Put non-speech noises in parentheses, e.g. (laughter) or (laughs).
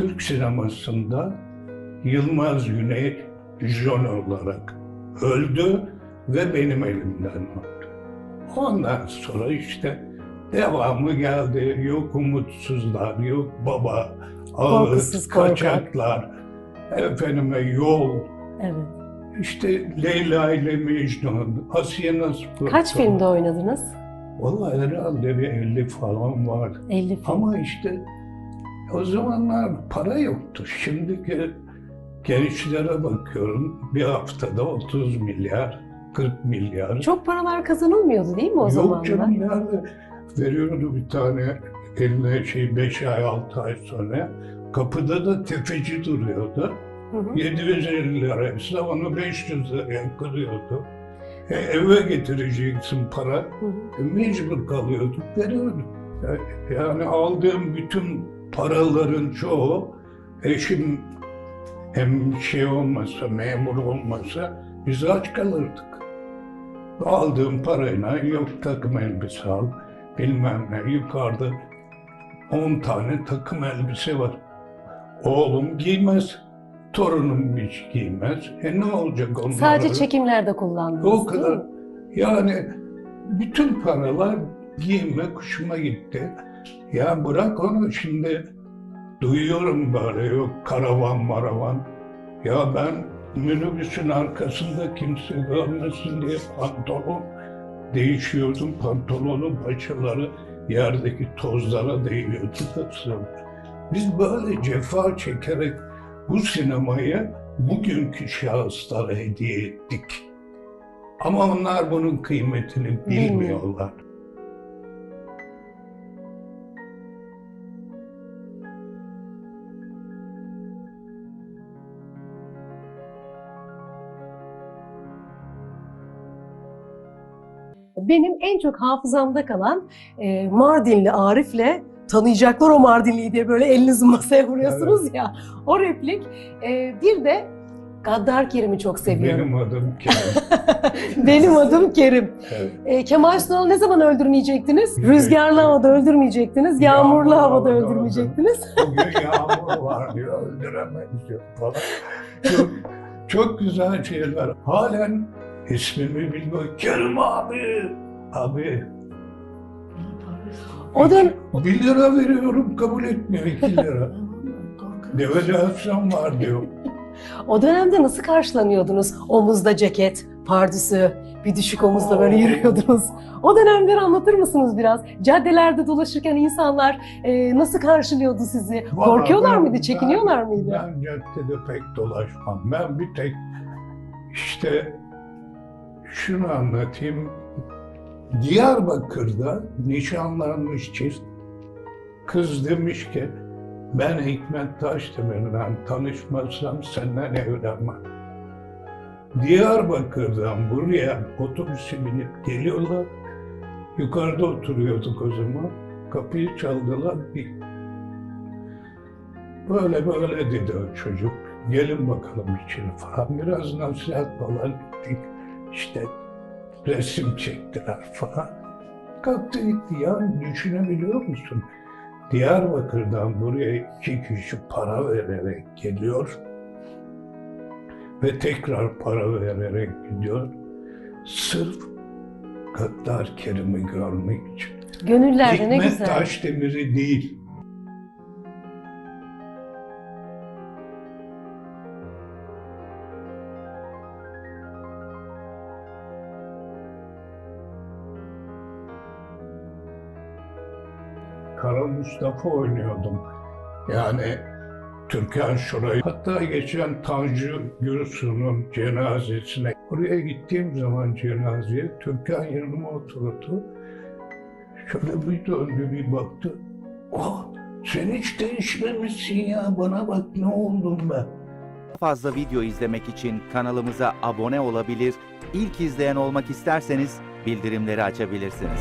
Türk sinemasında Yılmaz Güney Jön olarak öldü ve benim elimden öldü. Ondan sonra işte devamı geldi. Yok umutsuzlar, yok baba, ağıt, kaçaklar, efendime yol, Evet. işte Leyla ile Mecnun, Asiye Nasıl Kaç filmde oynadınız? Vallahi herhalde bir 50 falan var. 50 film. Ama işte o zamanlar para yoktu. Şimdiki gençlere bakıyorum bir haftada 30 milyar, 40 milyar. Çok paralar kazanılmıyordu değil mi o Yok zamanlar? canım nerede veriyordu bir tane eline şey 5 ay 6 ay sonra. Kapıda da tefeci duruyordu. Hı hı. 750 liraysa onu 500 liraya kırıyordu. E, eve getireceksin para. Hı hı. E, Mecbur kalıyorduk, veriyorduk. Ya- Yani aldığım bütün paraların çoğu eşim hem şey olmasa, memur olmasa biz aç kalırdık. Aldığım parayla yok takım elbise al, bilmem ne, yukarıda 10 tane takım elbise var. Oğlum giymez, torunum hiç giymez. E ne olacak onlara? Sadece çekimlerde kullandınız O kadar. Yani bütün paralar giyime kuşuma gitti. Ya bırak onu şimdi duyuyorum böyle yok karavan maravan. Ya ben minibüsün arkasında kimse görmesin diye pantolon değişiyordum. Pantolonun paçaları yerdeki tozlara değiyordu da. Biz böyle cefa çekerek bu sinemayı bugünkü şahıslara hediye ettik. Ama onlar bunun kıymetini bilmiyorlar. Benim en çok hafızamda kalan e, Mardinli Arif'le tanıyacaklar o Mardinli'yi diye böyle elinizi masaya vuruyorsunuz ya. O replik. E, bir de Gaddar Kerim'i çok seviyorum. Benim adım Kerim. (laughs) Benim adım Kerim. Evet. E, Kemal Sunal'ı ne zaman öldürmeyecektiniz? Rüzgarlı havada öldürmeyecektiniz, yağmurlu Yağmurlu havada havada öldürmeyecektiniz. (laughs) Bugün yağmur var diyor, öldüremeyiz diyor falan. Çok, çok güzel şeyler. Halen ismimi bilmiyor. Kerim abi. Abi. O dön Bir lira veriyorum kabul etmiyor iki lira. (laughs) Devalüasyon var diyor. o dönemde nasıl karşılanıyordunuz? Omuzda ceket, pardüsü, bir düşük omuzla böyle yürüyordunuz. O dönemleri anlatır mısınız biraz? Caddelerde dolaşırken insanlar e, nasıl karşılıyordu sizi? Vallahi Korkuyorlar ben- mıydı, çekiniyorlar mıydı? Ben caddede pek dolaşmam. Ben bir tek işte şunu anlatayım. Diyarbakır'da nişanlanmış çift kız demiş ki ben Hikmet Taşdemir'le tanışmazsam senden evlenmem. Diyarbakır'dan buraya otobüse binip geliyorlar. Yukarıda oturuyorduk o zaman. Kapıyı çaldılar. Bir Böyle böyle dedi o çocuk. Gelin bakalım içeri falan. Biraz nasihat falan ettik. İşte resim çektiler falan. Kalktı gitti ya düşünebiliyor musun? Diyarbakır'dan buraya iki kişi para vererek geliyor. Ve tekrar para vererek gidiyor. Sırf Gaddar Kerim'i görmek için. Gönüllerde ne Hikmet güzel. Taşdemir'i değil. Kara Mustafa oynuyordum. Yani Türkan Şoray. Hatta geçen Tanju Gürsu'nun cenazesine. Oraya gittiğim zaman cenazeye Türkan yanıma oturdu. Şöyle bir döndü bir baktı. Oh, sen hiç değişmemişsin ya. Bana bak ne oldum ben. Fazla video izlemek için kanalımıza abone olabilir, ilk izleyen olmak isterseniz bildirimleri açabilirsiniz.